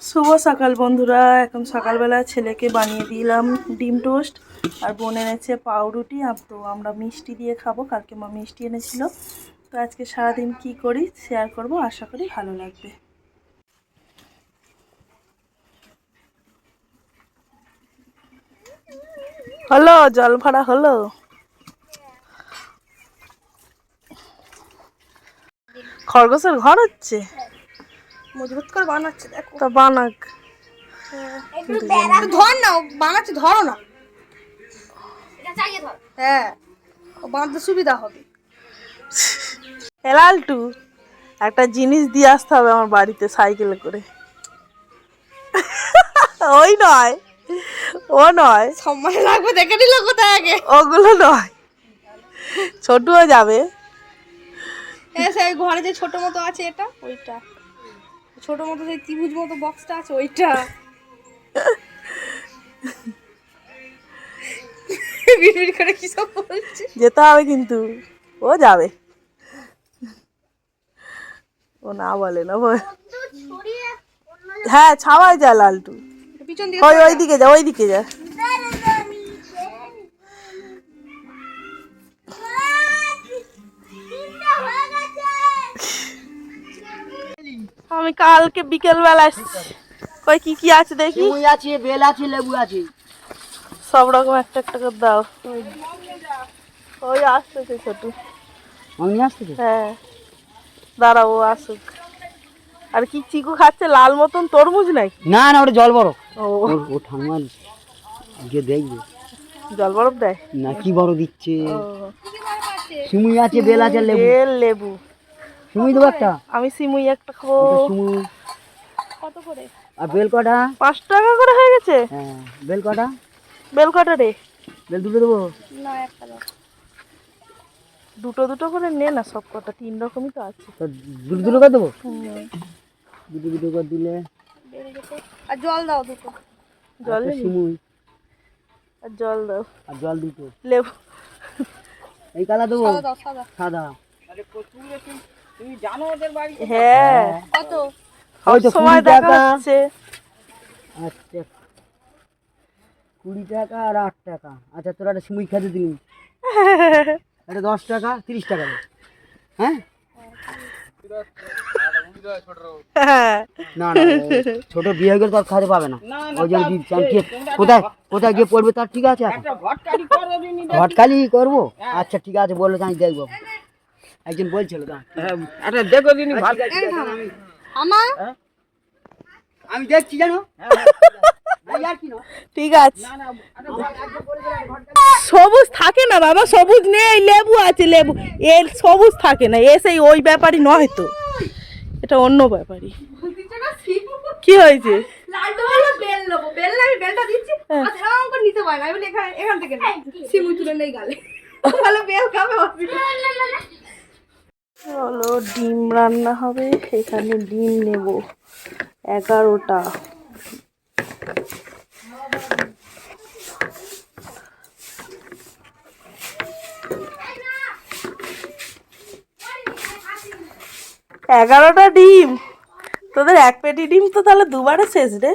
শুভ সকাল বন্ধুরা, এখন সকালবেলা ছেলেকে বানিয়ে দিলাম ডিম টোস্ট আর বোন এনেছে পাউরুটি, আর তো আমরা মিষ্টি দিয়ে খাব, কালকে মা মিষ্টি এনেছিল। তো আজকে সারাদিন কি করি শেয়ার করব, আশা করি ভালো লাগবে। হলো, জল ভরা হলো? খরগোশের ঘর হচ্ছে? মজবুত করে বানাচ্ছে দেখো। তা বানাক। একটু ধর না বানাচ্ছে ধরো না। হ্যাঁ ও বানাতে সুবিধা হবে। লালটু একটা জিনিস দিয়ে আসতে হবে আমার বাড়িতে সাইকেলে করে। ওই নয় ও নয়। সম্মানে লাগবে দেখে নিল কোথায় আগে। ওগুলো নয়। ছোটুও যাবে। হ্যাঁ সেই ঘরে যে ছোট মতো আছে এটা ওইটা। ছোট মতো সেই ত্রিভুজ মতো বক্সটা আছে ওইটা। বিড়বিড় করে কি সব বলছে? যেতে হবে কিন্তু। ও যাবে। ও না বলে না বল হ্যাঁ ছাওয়ায় যা লালটু। পিছন দিকে ওই ওই দিকে যা ওই দিকে যা। আমি কালকে বিকেল বেলা কই কি কি আছে দেখি? মুই আছে বেল আছে লেবু আছে। সব রকম একটা একটা করে দাও। ওই আসতেছে ছোট। আমি আসতেছে? হ্যাঁ। দাঁড়াও আসুক। আর কি চিকু খাচ্ছে? লাল মতন তরমুজ নাকি? না না ওটা জল বড় ও। ঠাম্মা গিয়ে দেখবে। জল বরফ দেয়? না কি বড় দিচ্ছে? সিমুই আছে বেল আছে লেবু। লেবু। সিমুই দেবো একটা। আমি সিমুই একটা খাব। সিমুই। কত করে? আর বেল কটা? পাঁচ টাকা করে হয়ে গেছে? হ্যাঁ বেল কটা? বেল কটা রে? বেল দুটো দেবো? না একটা দাও। দুটো দুটো করে নে না সব কটা। তিন রকমই তো আছে। তো দুটো দুটো করে দেবো। দুটো দুটো করে দিলে। আর জল দাও দুটো। জল সিমুই। আর জল দাও। আর জল দুটো। লেবু। এই কালা দেবো। সাদা দাও সাদা সাদা হ্যাঁ। কত? ওই সময় কুড়ি দেখা টাকা। হচ্ছে। আচ্ছা। কুড়ি টাকা আর আট টাকা। আচ্ছা তোরা একটা সিমুই খেতে দিন এটা দশ টাকা তিরিশ টাকা হ্যাঁ? হ্যাঁ। না না ছোট বিয়ে গেলে তো আর খাতে পাবে না। ওই জন্য দিচ্ছি কোথায়? কোথায় গিয়ে পড়বে তার ঠিক আছে ঘটকালি করব? আচ্ছা ঠিক আছে বলল আমি দেখব। একজন বলছিল আচ্ছা দেখো। দিন আমার আমি দেখছি জানো? না। ঠিক আছে। সবুজ থাকে না বাবা সবুজ নেই লেবু আছে লেবু। এর সবুজ থাকে না এ সেই ওই ব্যাপারই নয় তো। এটা অন্য ব্যাপারই। কি হয়েছে? হ্যাঁ। আচ্ছা এখান থেকে। তুলে নেই গালে। বেল খাবে হলো ডিম রান্না হবে। সেখানে ডিম নেব। এগারোটা। এগারোটা ডিম? তোদের এক পেটি ডিম তো তাহলে দুবারে শেষ রে।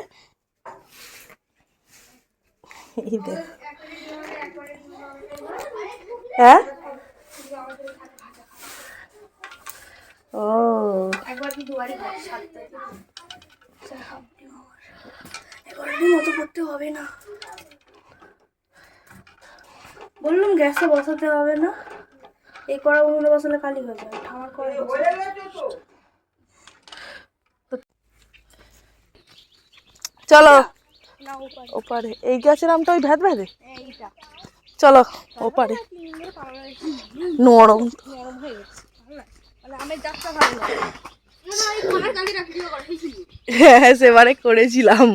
হ্যাঁ? ও। একবার কি দুবারই খাই সাতটা এগারোটির মতো করতে হবে না। বললাম গ্যাসে বসাতে হবে না। এই কড়া উনুনে বসালে কালি হয়ে যাবে। আমার কড়া চলো। ওপারে। এই গাছের আমটা ওই ভেদ ভেদে? এইটা। চলো ওপারে। নরম। নরম হয়ে গেছে মানে আমের জাতটা ভালো না হ্যাঁ সেবারে করেছিলাম।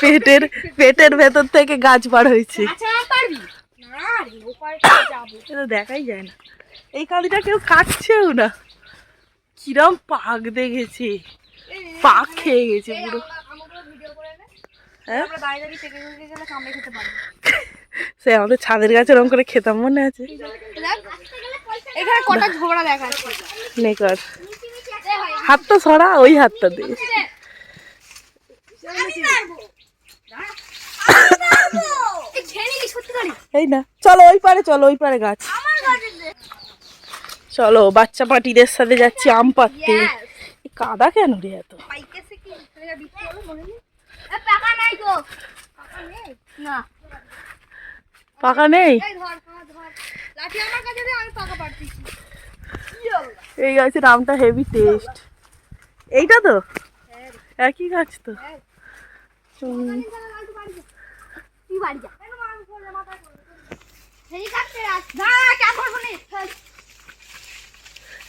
পেটের পেটের ভেতর থেকে গাছ বার হয়েছে। যাব। এটা দেখাই যায় না। এই কালিটা কেউ কাটছেও না। কিরম পাক দেখেছে। পাক খেয়ে গেছে পুরো আমাকে ভিডিও করে নে হ্যাঁ? সে আমাদের ছাদের গাছে রং করে খেতাম মনে আছে? এখানে কটা ঝগড়া দেখাচ্ছে নেকর হাতটা ছড়া ওই হাতটা দিয়ে এই না চলো ওই পারে চলো ওই পারে গাছ। চলো বাচ্চা পাটিদের সাথে যাচ্ছি আম পাততে কাদা কেন রে এত? পাকা নাই তো পাকা নেই? না পাকা নেই এই গাছের আমটা হেভি টেস্ট এইটা তো? একই গাছ তো।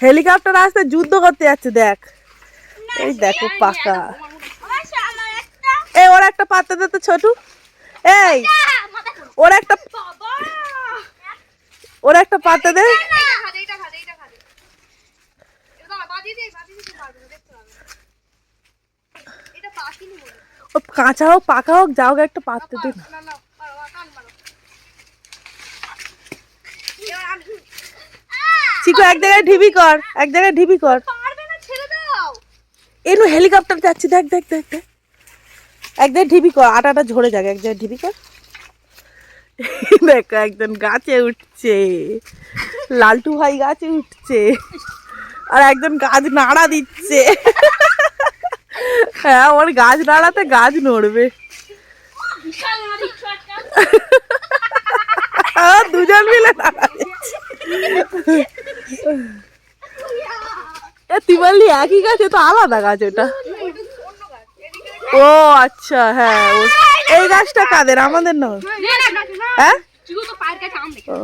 হেলিকপ্টার আসতে যুদ্ধ করতে যাচ্ছে দেখ। এই দেখো পাকা আমার সামনে একটা এই ওর একটা পাতা দে তো ছোটু। এই ওর একটা ওর একটা পাতা দে। ও কাঁচা হোক পাকা হোক যা হোক একটা পাতা দে। না না না পারো কান মারো। এবার আমি চিকু এক জায়গায় ঢিবি কর এক জায়গায় ঢিবি কর। এনু হেলিকপ্টার যাচ্ছে দেখ দেখ দেখ দেখ। এক জায়গায় ঢিবি কর আটাটা ঝরে যাক এক জায়গায় ঢিবি কর। দেখো একজন গাছে উঠছে। লালটু ভাই গাছে উঠছে। আর একজন গাছ নাড়া দিচ্ছে। হ্যাঁ ওর গাছ নাড়াতে গাছ নড়বে। আহ, দুজন মিলে দিচ্ছে। তুই বললি একই গাছ তো আলাদা গাছ ওটা ও আচ্ছা হ্যাঁ এই গাছটা কাদের? আমাদের নয় না না না হ্যাঁ? ও।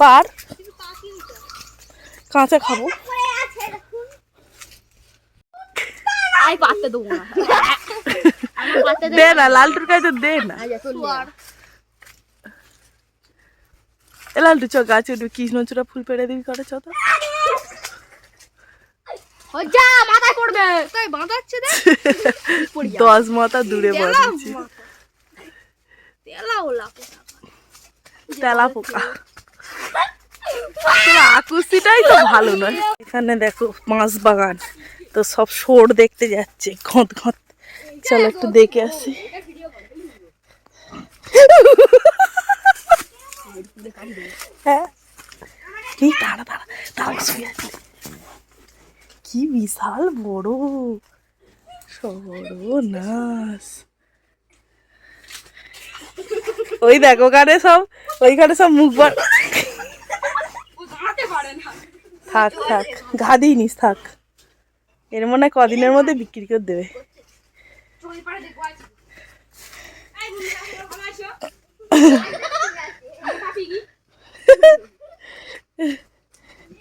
পার? কাঁচা খাব। দেবো না। আমি পাতে দে না লালটুর কাছে দে না। এ লালটু চ গাছে উঠবি। কৃষ্ণচূড়া ফুল পেড়ে দিবি করে চ তো। যা মাথায় পড়বে। তাই বাঁধাচ্ছে দেখ। দশ মাথা দূরে বসেছি। তেলা ওলা তেলা পোকা। আকুস্তিটাই তো ভালো নয়। এখানে দেখো মাছ বাগান। তো সব শোর দেখতে যাচ্ছে ঘত ঘত। চলো একটু দেখে আসি। হ্যাঁ? কি? দাঁড়া দাঁড়া দাঁড়া শুয়ে আছে। কি বিশাল বড় সর্বনাশ। ওই দেখ, ওখানে সব, ওইখানে সব মুখ বার থাক থাক, ঘা দিইনিস থাক। এর মনে হয় কদিনের মধ্যে বিক্রি করে দেবে।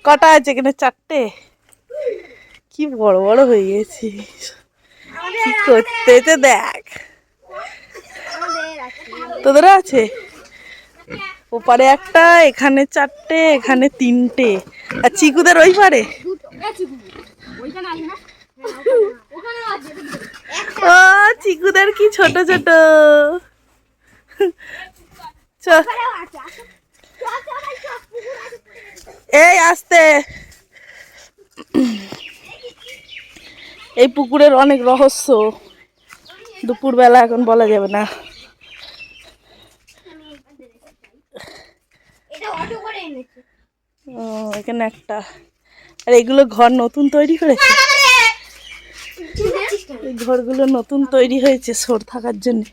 কটা আছে এখানে? চারটে? কি বড় বড় হয়ে গেছে। কি করতে তো দেখ। তোদের আছে? ওপারে একটা, এখানে চারটে, এখানে তিনটে। আর চিকুদের ওই পারে? ও, চিকুদের কি ছোট ছোট। এই, আসতে। এই পুকুরের অনেক রহস্য দুপুরবেলা এখন বলা যাবে না ও এখানে একটা আর এগুলো ঘর নতুন তৈরি করেছে এই ঘরগুলো নতুন তৈরি হয়েছে সর থাকার জন্য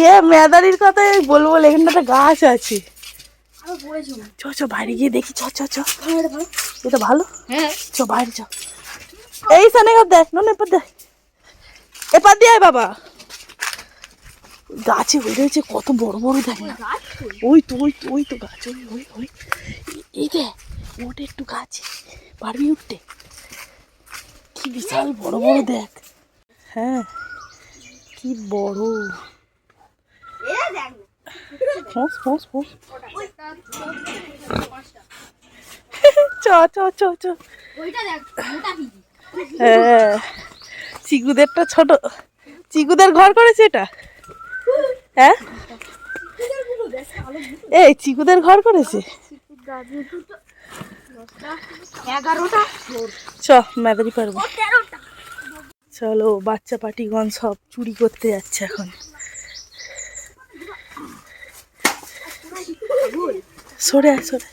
এ মেদারির কথা বলব বলে এখানটা একটা গাছ আছে চ চ বাইরে গিয়ে দেখি চ চ চ। এটা ভালো। হ্যাঁ। চ বাইরে চ। এই সানে দেখ না এপার দেখ। এপার দিয়ে বাবা। গাছে হয়ে রয়েছে কত বড় বড় দেখ না। ওই তো ওই তো ওই তো গাছ ওই ওই ওই। এই- দেখ ওটা একটু গাছ। পারবি উঠতে? কি বিশাল বড় বড় দেখ। হ্যাঁ কি বড়। ফোঁস ফোঁস ফোঁস। চ চ চ চ। হ্যাঁ। চিকুদেরটা ছোট। চিকুদের ঘর করেছে এটা? হ্যাঁ? এই চিকুদের ঘর করেছে? চ মেদারি পারব। চলো বাচ্চা পাটিগণ সব চুরি করতে যাচ্ছে এখন। সরে আয়, সরে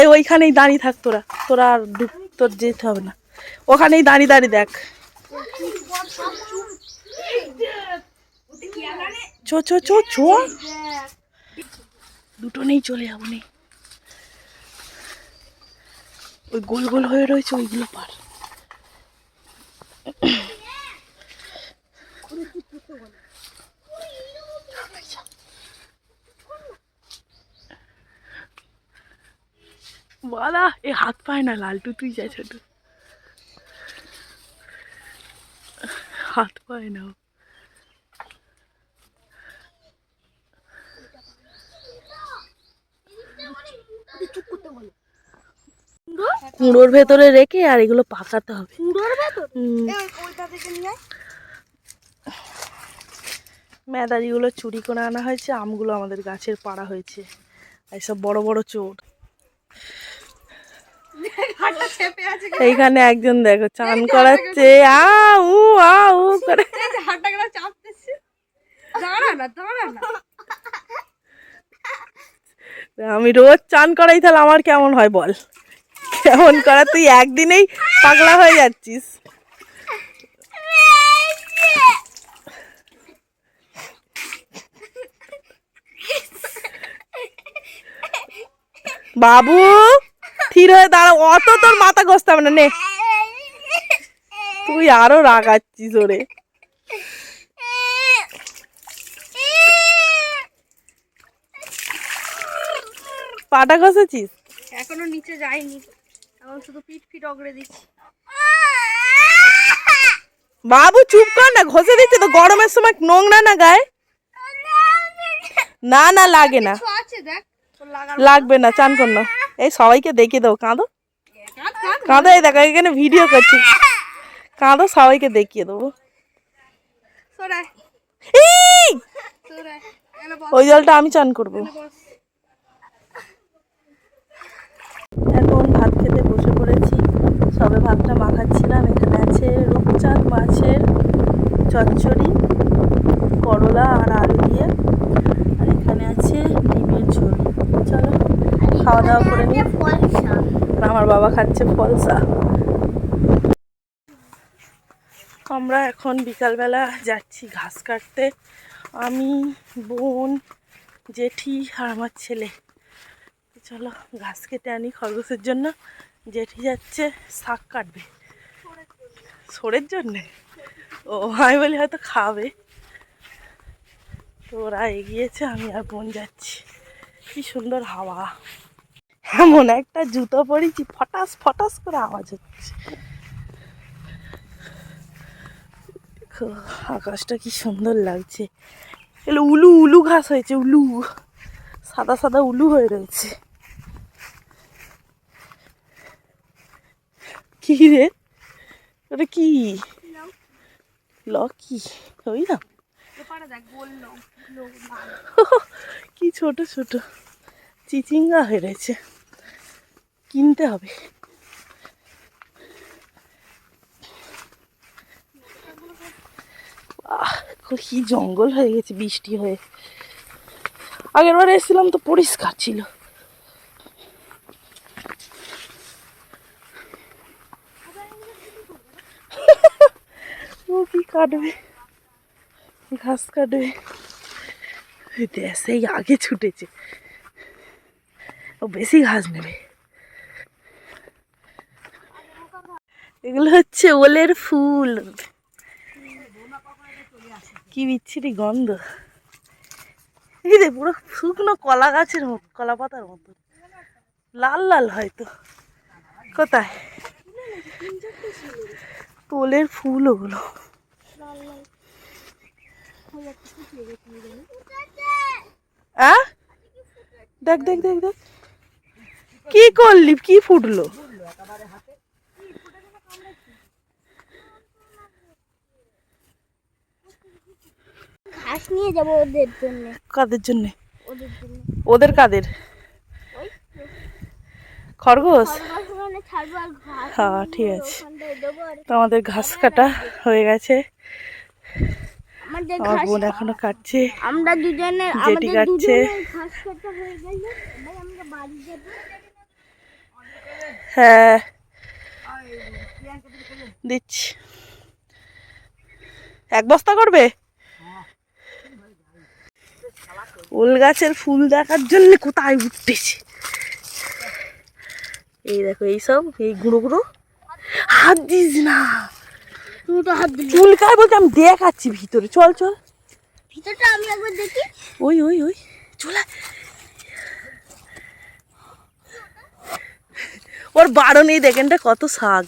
এই ওইখানেই দাঁড়িয়ে থাক তোরা। তোরা আর ঢুক তোর যেতে হবে না। ওখানেই দাঁড়িয়ে দাঁড়িয়ে দেখ। চো চো চো চো। দুটো নেই, চলে যাব, নেই। ওই গোল গোল হয়ে রয়েছে, ওইগুলো পার। বলা এ হাত পায় না লালটু তুই যা ছোট। হাত পায় না। কুঁড়োর ভেতরে রেখে আর এগুলো পাকাতে হবে। কুড়োর ভেতর? হুম, ওইটা থেকে নিয়ে আয়। মেদারিগুলো চুরি করে আনা হয়েছে আমগুলো আমাদের গাছের পাড়া হয়েছে। এইসব বড় বড় চোর। এইখানে একজন দেখো চান করাচ্ছে আ উ আ উ করে। আমি রোজ চান করাই তাহলে আমার কেমন হয় বল? কেমন করা? তুই একদিনেই পাগলা হয়ে যাচ্ছিস। বাবু! থির হয়ে দাঁড়া অত তোর মাথা ঘষতে হবে না নে। তুই আরও রাগাচ্ছিস ওরে। পাটা ঘষেছিস? এখনও নিচে যাইনি এখন শুধু পিট ফিট অগড়ে দিচ্ছি। বাবু চুপ কর না ঘষে দিচ্ছে তো গরমের সময় নোংরা না গায়ে? না না লাগে না। লাগবে না চান কর না। এই সবাইকে দেখিয়ে দাও কাঁদো? কাঁদ এই দেখো এখানে ভিডিও করছি। কাঁদো সবাইকে দেখিয়ে দেবো। ওই জলটা আমি চান করব। এখন ভাত খেতে বসে পড়েছি। সবে ভাতটা মাখাচ্ছিলাম। এখানে আছে রূপচাঁদ মাছের চচ্চড়ি করলা আর আলু দিয়ে। আর এখানে আছে ডিমের ঝোল। চলো। খাওয়া দাওয়া করে নিই। আমার বাবা খাচ্ছে ফলসা। আমরা এখন বিকালবেলা যাচ্ছি ঘাস কাটতে। আমি, বোন, জেঠি আর আমার ছেলে। চলো ঘাস কেটে আনি খরগোশের জন্য। জেঠি যাচ্ছে শাক কাটবে। সরের জন্যে? ও, আমি বলি হয়তো খাবে। তো ওরা এগিয়েছে, আমি আর বোন যাচ্ছি। কি সুন্দর হাওয়া। এমন একটা জুতো পরেছি ফটাস ফটাস করে আওয়াজ হচ্ছে। আকাশটা কি সুন্দর লাগছে। এগুলো উলু উলু ঘাস হয়েছে উলু। সাদা সাদা উলু হয়ে রয়েছে। কি রে? ওটা কি? ল কি ওই না? কি ছোট ছোট। চিচিঙ্গা হয়ে রয়েছে। কিনতে হবে। কি জঙ্গল হয়ে গেছে, বৃষ্টি হয়ে। আগের বার এসেছিলাম তো পরিষ্কার ছিল। কাটবে? ঘাস কাটবে। সেই আগে ছুটেছে। ও বেশি ঘাস নেবে। এগুলো হচ্ছে ওলের ফুল। কি বিচ্ছিরি গন্ধ। এই রে পুরো শুকনো কলা গাছের মতো, কলা পাতার মতো। লাল লাল হয়তো। কোথায়? তো ওলের ফুল ওগুলো। দেখ দেখ দেখ দেখ। কি করলি? কি ফুটলো? ঘাস নিয়ে যাব ওদের জন্য। কাদের জন্য? ওদের জন্য। ওদের কাদের? খরগোশ? ঘাস হ্যাঁ ঠিক আছে। তো আমাদের ঘাস কাটা হয়ে গেছে। আমার বোন এখনও কাটছে। আমরা দুজনে জেঠি কাটছে। হ্যাঁ দিচ্ছি। এক বস্তা করবে? ওল গাছের ফুল দেখার জন্য কোথায় উঠতেছে? এই দেখো এইসব এই গুঁড়ো গুঁড়ো। হাত দিস না। চুলকায় বলতে আমি দেখাচ্ছি ভিতরে। চল চল। ভিতরটা আমি একবার দেখি। ওই ওই ওই। চলে। ওর বারণেই দেখেন এটা কত শাক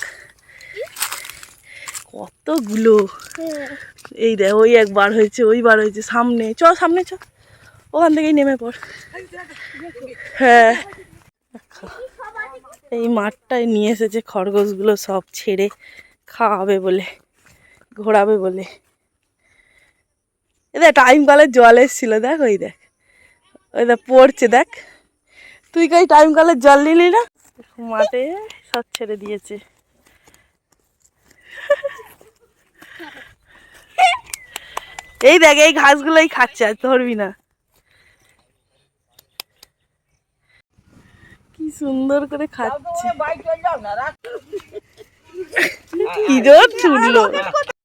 কতগুলো। এই দেখ ওই একবার হয়েছে ওই বার হয়েছে। সামনে চ সামনে চ ওখান থেকেই নেমে পড়। হ্যাঁ। এই মাঠটায় নিয়ে এসেছে খরগোশগুলো সব ছেড়ে খাওয়াবে বলে, ঘোরাবে বলে। এ দেখ টাইম কলের জল এসেছিল, দেখ ওই দেখ। ওই দেখ, পড়ছে, দেখ। তুই কই টাইম কলের জল নিলি না? মাঠে সব ছেড়ে দিয়েছে। এই দেখ, এই ঘাসগুলোই খাচ্ছে, আর ধরবি না। সুন্দর করে খাচ্ছে। কি জোর ছুটলো